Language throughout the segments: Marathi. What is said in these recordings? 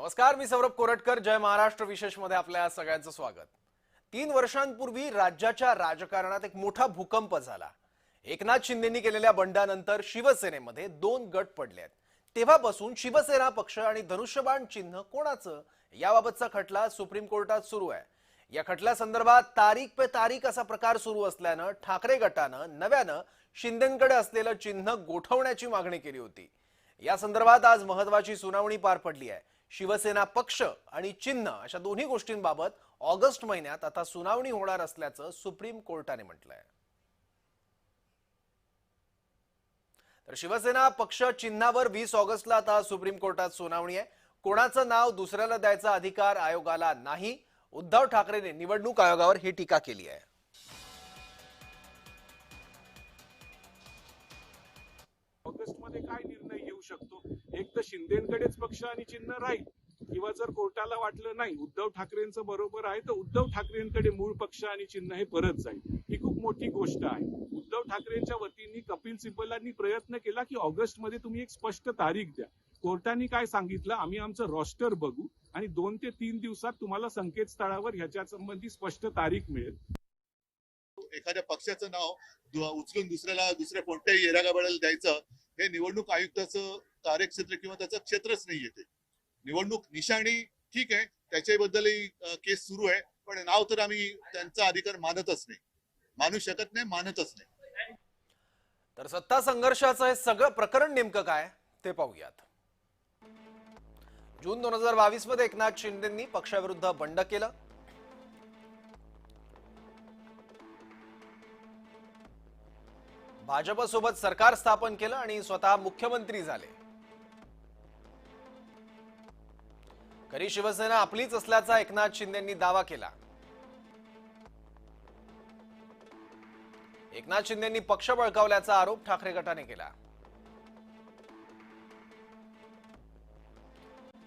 नमस्कार मी सौरभ कोरटकर. जय महाराष्ट्र. विशेषमध्ये आपल्या सगळ्यांचं स्वागत. तीन वर्षांपूर्वी राज्याच्या राजकारणात एक मोठा भूकंप झाला. एकनाथ शिंदेंनी केलेल्या बंडानंतर शिवसेनेमध्ये दोन गट पडले आहेत. तेव्हापासून शिवसेना पक्ष आणि धनुष्यबाण चिन्ह कोणाचं? याबाबतचा खटला सुप्रीम कोर्टात सुरू आहे. या खटल्यासंदर्भात तारीख पे तारीख असा प्रकार सुरू असल्यानं ठाकरे गटानं नव्यानं शिंदेकडे असलेलं चिन्ह गोठवण्याची मागणी केली होती. या संदर्भात आज महत्वाची सुनावणी पार पडली आहे. शिवसेना पक्ष आणि चिन्ह अशा दोन्ही गोष्टींबाबत ऑगस्ट महिन्यात आता सुनावणी होणार असल्याचं सुप्रीम कोर्टाने म्हटलंय. तर शिवसेना पक्ष चिन्हावर वीस ऑगस्टला आता सुप्रीम कोर्टात सुनावणी आहे. कोणाचं नाव दुसऱ्याला द्यायचा अधिकार आयोगाला नाही. उद्धव ठाकरेने निवडणूक आयोगावर ही टीका केली आहे. ऑगस्टमध्ये काय शकतो. एक तर शिंदेकडेच पक्ष आणि चिन्ह राहील. किंवा जर कोर्टाला वाटलं नाही उद्धव ठाकरेंचं बरोबर आहे तर उद्धव ठाकरेंकडे मूळ पक्ष आणि चिन्ह हे परत जाईल. ही खूप मोठी गोष्ट आहे. उद्धव ठाकरेंच्या वतीने कपिल सिब्बलांनी प्रयत्न केला की ऑगस्टमध्ये तुम्ही एक स्पष्ट तारीख द्या. कोर्टाने काय सांगितलं? आम्ही आमचं रॉस्टर बघू आणि दोन ते तीन दिवसात तुम्हाला संकेतस्थळावर ह्याच्या संबंधी स्पष्ट तारीख मिळेल. एखाद्या पक्षाचं नाव उचलून दुसऱ्याला दुसऱ्या कोणत्याही येरागाबाळाला द्यायचं हे निवडणूक आयुक्ताचं कार्यक्षेत्र किंवा त्याचं क्षेत्रच नाही येते निवडणूक निशाणी ठीक आहे त्याच्याबद्दलही केस सुरू आहे पण नाव तर आम्ही त्यांचा अधिकार मानतच नाही. मानू शकत नाही मानतच नाही. तर सत्ता संघर्षाचं हे सगळं प्रकरण नेमकं काय ते पाहूयात. जून दोन हजार बावीसमध्ये एकनाथ शिंदेंनी पक्षाविरुद्ध बंड केलं. भाजपसोबत सरकार स्थापन केलं आणि स्वतः मुख्यमंत्री झाले. खरी शिवसेना आपलीच असल्याचा एकनाथ शिंदेंनी दावा केला. एकनाथ शिंदेंनी पक्ष बळकावल्याचा आरोप ठाकरे गटाने केला.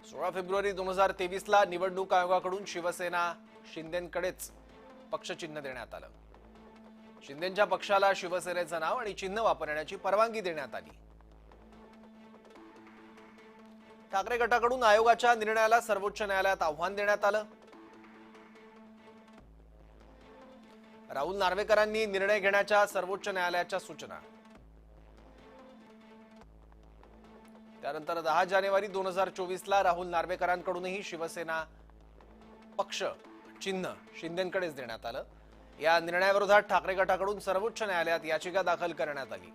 सोळा फेब्रुवारी दोन हजार तेवीस ला निवडणूक आयोगाकडून शिवसेना शिंदेंकडेच पक्षचिन्ह देण्यात आलं. शिंदेच्या पक्षाला शिवसेनेचं नाव आणि चिन्ह वापरण्याची परवानगी देण्यात आली. ठाकरे गटाकडून आयोगाच्या निर्णयाला सर्वोच्च न्यायालयात आव्हान देण्यात आलं. राहुल नार्वेकरांनी निर्णय घेण्याच्या सर्वोच्च न्यायालयाच्या सूचना. त्यानंतर दहा जानेवारी दोन हजार चोवीसला राहुल नार्वेकरांकडूनही शिवसेना पक्ष चिन्ह शिंदेकडेच देण्यात आलं. या निर्णयाविरोधात ठाकरे गटाकडून सर्वोच्च न्यायालयात याचिका दाखल करण्यात आली.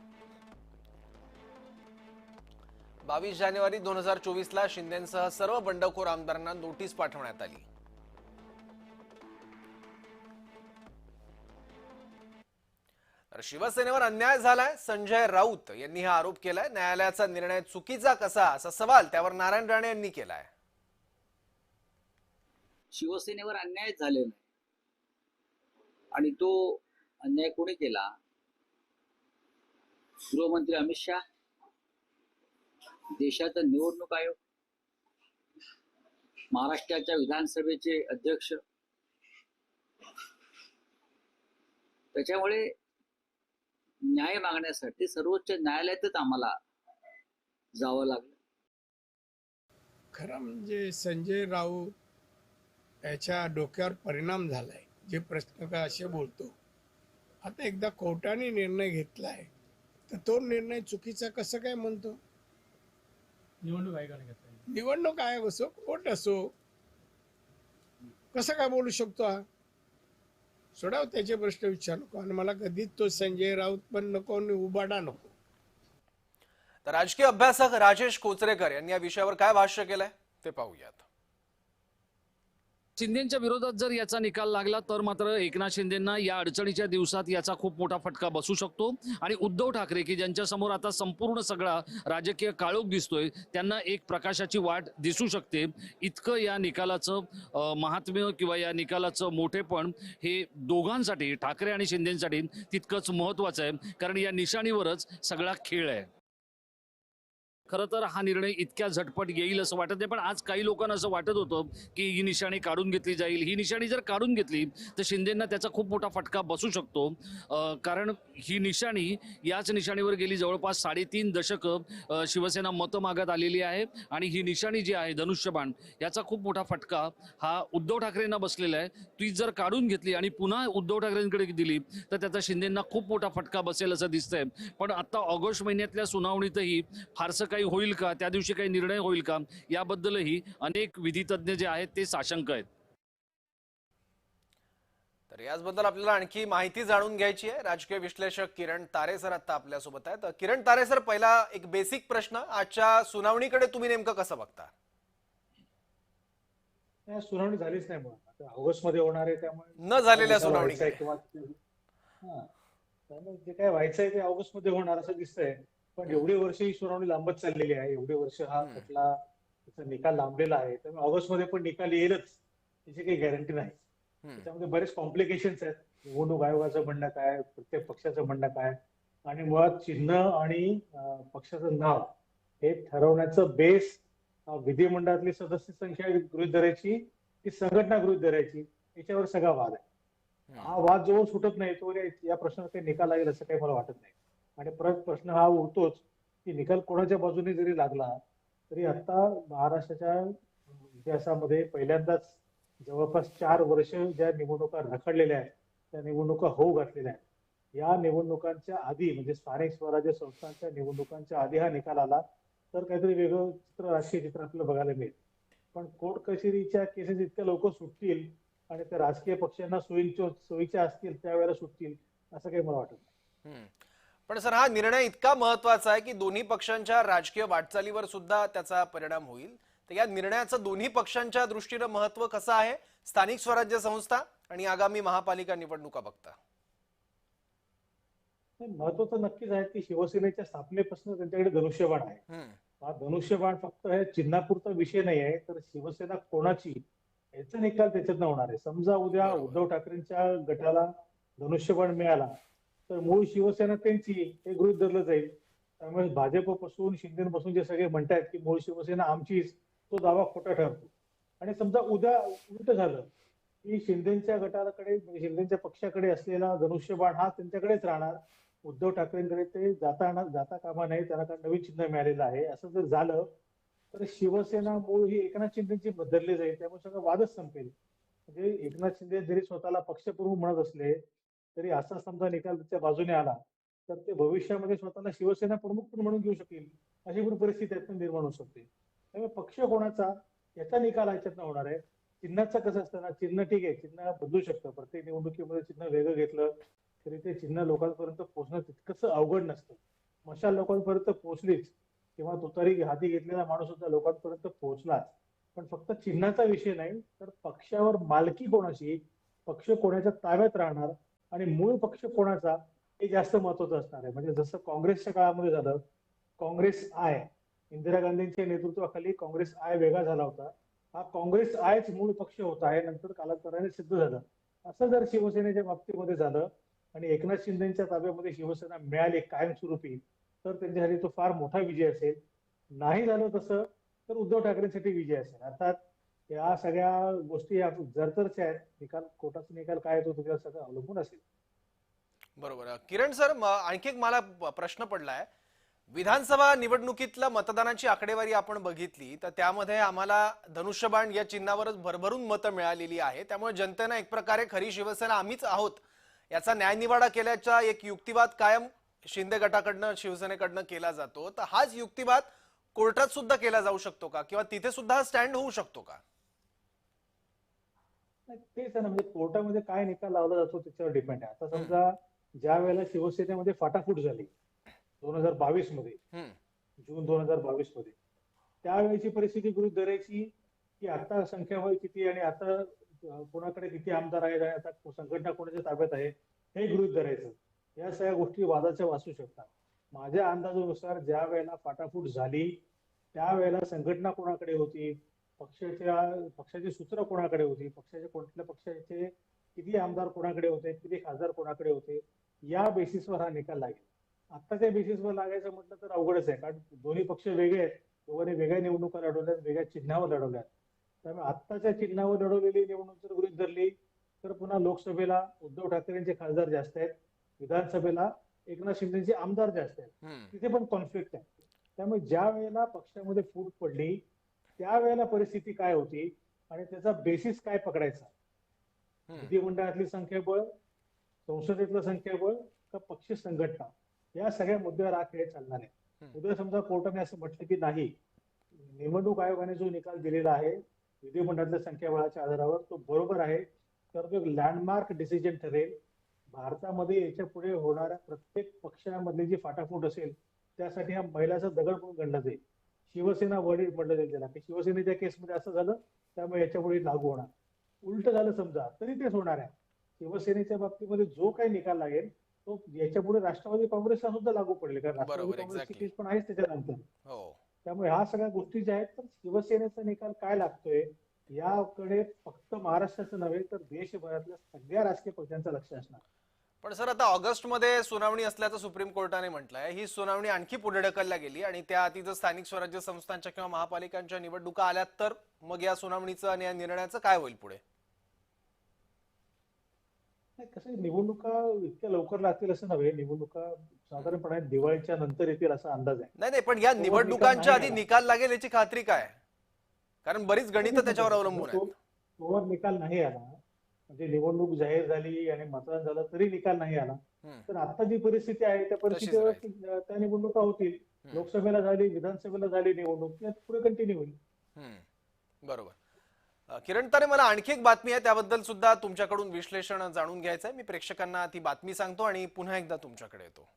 बावीस जानेवारी दोन हजार चोवीस ला शिंदेसह सर्व बंडखोर आमदारांना नोटीस पाठवण्यात आली. तर शिवसेनेवर अन्याय झालाय संजय राऊत यांनी हा आरोप केलाय. न्यायालयाचा निर्णय चुकीचा कसा असा सवाल त्यावर नारायण राणे यांनी केलाय. शिवसेनेवर अन्याय झालेला आणि तो अन्याय कोणी केला? गृहमंत्री अमित शहा? देशाचा निवडणूक आयोग? महाराष्ट्राच्या विधानसभेचे अध्यक्ष? त्याच्यामुळे न्याय मागण्यासाठी सर्वोच्च न्यायालयातच आम्हाला जावं लागलं. खरं म्हणजे संजय राऊत याच्या डोक्यावर परिणाम झालाय. जे प्रश्न का असे बोलतो. आता एकदा कोर्टाने निर्णय घेतलाय तर तो निर्णय चुकीचा कसं काय म्हणतो? निवडणूक आयोगाने घेतला निवडणूक आयोग असो कोर्ट असो कसं काय बोलू शकतो हा? सोडाव त्याचे प्रश्न विचार. नको आणि मला कधीच तो संजय राऊत पण नको आणि उबाडा नको. तर राजकीय अभ्यासक राजेश कोचरेकर यांनी या विषयावर काय भाष्य केलंय ते पाहूयात. शिंदेच्या विरोधात जर याचा निकाल लागला तर मात्र एकनाथ शिंदेना या अडचणीच्या दिवसात याचा खूप मोठा फटका बसू शकतो. आणि उद्धव ठाकरे की ज्यांच्यासमोर आता संपूर्ण सगळा राजकीय काळोख दिसतोय त्यांना एक प्रकाशाची वाट दिसू शकते. इतकं या निकालाचं महात्म्य किंवा या निकालाचं मोठेपण हे दोघांसाठी ठाकरे आणि शिंदेसाठी तितकंच महत्त्वाचं आहे. कारण या निशाणीवरच सगळा खेळ आहे. खरं तर हा निर्णय इतक्या झटपट येईल असं वाटत नाही पण आज काही लोकांना असं वाटत होतं की ही निशाणी काढून घेतली जाईल. ही निशाणी जर काढून घेतली तर शिंदेंना त्याचा खूप मोठा फटका बसू शकतो. कारण ही निशाणी याच निशाणीवर गेली जवळपास साडेतीन दशकं शिवसेना मतं मागत आलेली आहे आणि ही निशाणी जी आहे धनुष्यबाण याचा खूप मोठा फटका हा उद्धव ठाकरेंना बसलेला आहे. ती जर काढून घेतली आणि पुन्हा उद्धव ठाकरेंकडे दिली तर त्याचा शिंदेंना खूप मोठा फटका बसेल असं दिसतंय. पण आत्ता ऑगस्ट महिन्यातल्या सुनावणीतही फारसं काही होईल का? त्या दिवशी काही निर्णय होईल का? याबद्दलही अनेक विधितज्ञ जे आहेत ते साशंक आहेत. तर याचबद्दल आपल्याला आणखी माहिती जाणून घ्यायची आहे. राजकीय विश्लेषक किरण तारे सर आता आपल्यासोबत आहेत. किरण तारे सर पहिला एक बेसिक प्रश्न आजच्या सुनावणीकडे तुम्ही नेमकं कसं बघता? नाही, सुनावणी झालीच नाही मग आता ऑगस्टमध्ये होणार आहे त्यामुळे न झालेल्या व्हायचा सुनावणीकडे. किंवा हा. जे काय व्हायचंय ते ऑगस्टमध्ये होणार असं दिसतंय. पण एवढी वर्ष ही सुनावणी लांबत चाललेली आहे. एवढे वर्ष हा. खटला त्याचा निकाल लांबलेला आहे. त्यामुळे ऑगस्टमध्ये पण निकाल येईलच त्याची काही गॅरंटी नाही. त्याच्यामध्ये बरेच कॉम्प्लिकेशन्स आहेत. निवडणूक आयोगाचं म्हणणं काय प्रत्येक पक्षाचं म्हणणं काय? आणि मुळात चिन्ह आणि पक्षाचं नाव हे ठरवण्याचं बेस विधिमंडळातली सदस्य संख्या गृहीत धरायची की संघटना गृहीत धरायची याच्यावर सगळा वाद आहे. हा वाद जो सुटत नाही तो या प्रश्नाला काही निकाल लागेल असं काही मला वाटत नाही. आणि परत प्रश्न हा उरतोच की निकाल कोणाच्या बाजूने जरी लागला तरी आता महाराष्ट्राच्या इतिहासामध्ये पहिल्यांदाच जवळपास चार वर्ष ज्या निवडणुका रखडलेल्या आहेत त्या निवडणुका होऊ घातलेल्या आहेत. या निवडणुकांच्या आधी म्हणजे स्थानिक स्वराज्य संस्थांच्या निवडणुकांच्या आधी हा निकाल आला तर काहीतरी वेगळं चित्र राजकीय चित्र आपल्याला बघायला मिळेल. पण कोर्ट कचेरीच्या केसेस इतक्या लवकर सुटतील आणि त्या राजकीय पक्षांना सोयीच्या सोयीच्या असतील त्यावेळेला सुटतील असं काही मला वाटत नाही. पण सर हा निर्णय इतका महत्त्वाचा आहे की दोन्ही पक्षांच्या राजकीय वाटचालीवर सुद्धा त्याचा परिणाम होईल. तर या निर्णयाचं दोन्ही पक्षांच्या दृष्टीनं महत्त्व कसं आहे? स्थानिक स्वराज्य संस्था आणि आगामी महापालिका निवडणुका बघता. महत्वाचं नक्कीच आहे की शिवसेनेच्या स्थापनेपासून त्यांच्याकडे धनुष्यबाण आहे. हा धनुष्यबाण फक्त हे चिन्हापुरता विषय नाही आहे तर शिवसेना कोणाची? याचा निकाल त्याच्यातनं होणार आहे. समजा उद्या. उद्धव ठाकरेंच्या गटाला धनुष्यबाण मिळाला तर मूळ शिवसेना त्यांची हे गृहित धरलं जाईल. त्यामुळे भाजपपासून शिंदेपासून जे सगळे म्हणतात की मूळ शिवसेना आमचीच तो दावा खोटा ठरतो. आणि समजा उद्या उलट झालं की शिंदेच्या गटाकडे म्हणजे शिंदेच्या पक्षाकडे असलेला धनुष्यबाण हा त्यांच्याकडेच राहणार. उद्धव ठाकरेंकडे ते जाताना जाता कामा नाही त्यांना काय नवीन चिन्ह मिळालेलं आहे. असं जर झालं तर शिवसेना मूळ ही एकनाथ शिंदेची बदलली जाईल. त्यामुळे सगळं वादच संपेल. म्हणजे एकनाथ शिंदे जरी स्वतःला पक्षप्रमुख म्हणत असले तरी असा समजा निकाल त्याच्या बाजूने आला तर ते भविष्यामध्ये स्वतःला शिवसेना प्रमुख पण म्हणून घेऊ शकेल अशी पण परिस्थिती त्यातून निर्माण होऊ शकते. त्यामुळे पक्ष कोणाचा याचा निकाल ह्याच्यातनं होणार आहे. चिन्हाचं कसं असतं ना चिन्ह ठीक आहे चिन्ह बदलू शकतं. प्रत्येक निवडणुकीमध्ये चिन्ह वेगळं घेतलं तरी ते चिन्ह लोकांपर्यंत पोहोचणं तितकंसं अवघड नसतं. मशाल लोकांपर्यंत पोहोचलीच किंवा तुतारी हाती घेतलेला माणूस सुद्धा लोकांपर्यंत पोहोचलाच. पण फक्त चिन्हाचा विषय नाही तर पक्षावर मालकी कोणाची पक्ष कोणाच्या ताब्यात राहणार आणि मूळ पक्ष कोणाचा हे जास्त महत्वाचं असणार आहे. म्हणजे जसं काँग्रेसच्या काळामध्ये झालं काँग्रेस आय इंदिरा गांधींच्या नेतृत्वाखाली काँग्रेस आय वेगळा झाला होता. हा काँग्रेस आयच मूळ पक्ष होता आहे नंतर कालांतराने सिद्ध झालं. असं जर शिवसेनेच्या बाबतीमध्ये झालं आणि एकनाथ शिंदेच्या ताब्यामध्ये शिवसेना मिळाली कायमस्वरूपी तर त्यांच्यासाठी तो फार मोठा विजय असेल. नाही झालं तसं तर उद्धव ठाकरेंसाठी विजय असेल. अर्थात या सगळ्या गोष्टी या जरतरच्या आहेत निकाल कोर्टाचा निकाल काय येतो त्याच्यावर सगळं अवलंबून असेल. बरोबर. किरण सर आणखी एक मला प्रश्न पडलाय. विधानसभा निवडणुकीतल्या मतदानाची आकडेवारी आपण बघितली तर त्यामध्ये आम्हाला धनुष्यबाण या चिन्हावरच भरभरून मतं मिळालेली आहे त्यामुळे जनतेनं एक प्रकारे खरी शिवसेना आम्हीच आहोत याचा न्यायनिवाडा केल्याचा एक युक्तिवाद कायम शिंदे गटाकडनं शिवसेनेकडनं केला जातो. तर हाच युक्तिवाद कोर्टात सुद्धा केला जाऊ शकतो का? किंवा तिथे सुद्धा स्टँड होऊ शकतो का? तेच आहे ना म्हणजे कोर्टामध्ये काय निकाल लावला जातो त्याच्यावर डिपेंड आहे. आता समजा ज्या वेळेला शिवसेनेमध्ये फाटाफूट झाली दोन हजार बावीसमध्ये. जून दोन हजार बावीसमध्ये त्यावेळेची परिस्थिती गृहीत धरायची की आता संख्याबळ किती आणि आता कोणाकडे किती आमदार आहेत आणि आता संघटना कोणाच्या ताब्यात आहे हे गृहीत धरायचं. या सगळ्या गोष्टी वादाच्या वाचू शकतात. माझ्या अंदाजानुसार ज्या वेळेला फाटाफूट झाली त्यावेळेला संघटना कोणाकडे होती? पक्षाच्या पक्षाची सूत्र कोणाकडे होती? पक्षाच्या कोणत्या पक्षाचे किती आमदार कोणाकडे होते? किती खासदार कोणाकडे होते? या बेसिसवर हा निकाल लागेल. आत्ताच्या बेसिसवर लागायचं म्हटलं तर अवघडच आहे कारण दोन्ही पक्ष वेगळे आहेत. दोघांनी वेगळ्या निवडणुका लढवल्यात वेगळ्या चिन्हावर लढवल्यात. त्यामुळे आत्ताच्या चिन्हावर लढवलेली निवडणूक जर गृहीत धरली तर पुन्हा लोकसभेला उद्धव ठाकरेंचे खासदार जास्त आहेत. विधानसभेला एकनाथ शिंदेचे आमदार जास्त आहेत. तिथे पण कॉन्फ्लिक्ट आहे. त्यामुळे ज्या वेळेला पक्षामध्ये फूट पडली त्यावेळेला परिस्थिती काय होती आणि त्याचा बेसिस काय पकडायचा. विधिमंडळातली संख्याबळ संसदेतलं संख्याबळ का पक्ष संघटना? या सगळ्या मुद्द्यावर हा खेळ चालणार आहे. उद्या समजा कोर्टाने असं म्हटलं की नाही निवडणूक आयोगाने जो निकाल दिलेला आहे विधिमंडळातल्या संख्याबळाच्या आधारावर तो बरोबर आहे तर तो लँडमार्क डिसिजन ठरेल. भारतामध्ये याच्यापुढे होणाऱ्या प्रत्येक पक्षामधली जी फाटाफूट असेल त्यासाठी हा महिलाचा दगड म्हणून गणला जाईल? शिवसेना वडील म्हटलं जाईल त्याला की शिवसेनेच्या केसमध्ये असं झालं त्यामुळे याच्यापुढे लागू होणार. उलट झालं समजा तरी तेच होणार आहे. शिवसेनेच्या बाबतीमध्ये जो काही निकाल लागेल तो याच्यापुढे राष्ट्रवादी काँग्रेसला सुद्धा लागू पडेल. कारण राष्ट्रवादी काँग्रेसची. केस पण आहेच त्याच्यानंतर. हो. त्यामुळे ह्या सगळ्या गोष्टी ज्या आहेत तर शिवसेनेचा निकाल काय लागतोय याकडे फक्त महाराष्ट्राचं नव्हे तर देशभरातल्या सगळ्या राजकीय पक्षांचं लक्ष असणार. पण सर आता ऑगस्टमध्ये सुनावणी असल्याचं सुप्रीम कोर्टाने म्हटलंय. ही सुनावणी आणखी पुढे ढकलल्या गेली आणि त्या आधी जर स्थानिक स्वराज्य संस्थांच्या किंवा महापालिकांच्या निवडणुका आल्या तर मग या सुनावणीचं आणि या निर्णयाचं काय होईल पुढे? कसं निवडणुका इतक्या लवकर लागतील असं नव्हे. निवडणुका साधारणपणे दिवाळीच्या नंतर येतील असा अंदाज आहे. नाही नाही पण या निवडणुकांच्या आधी निकाल लागेल याची खात्री काय? कारण बरीच गणित त्याच्यावर अवलंबून आहेत. तोवर निकाल नाही आला. म्हणजे निवडणूक जाहीर झाली आणि मतदान झालं तरी निकाल नाही आला. तर आता जी परिस्थिती आहे त्या परिस्थितीवर त्या निवडणुका होतील. लोकसभेला झाली विधानसभेला झाली निवडणूक पुढे कंटिन्यू होईल. बरोबर. किरण तारे मला आणखी एक बातमी आहे त्याबद्दल सुद्धा तुमच्याकडून विश्लेषण जाणून घ्यायचं आहे मी प्रेक्षकांना ती बातमी सांगतो आणि पुन्हा एकदा तुमच्याकडे येतो.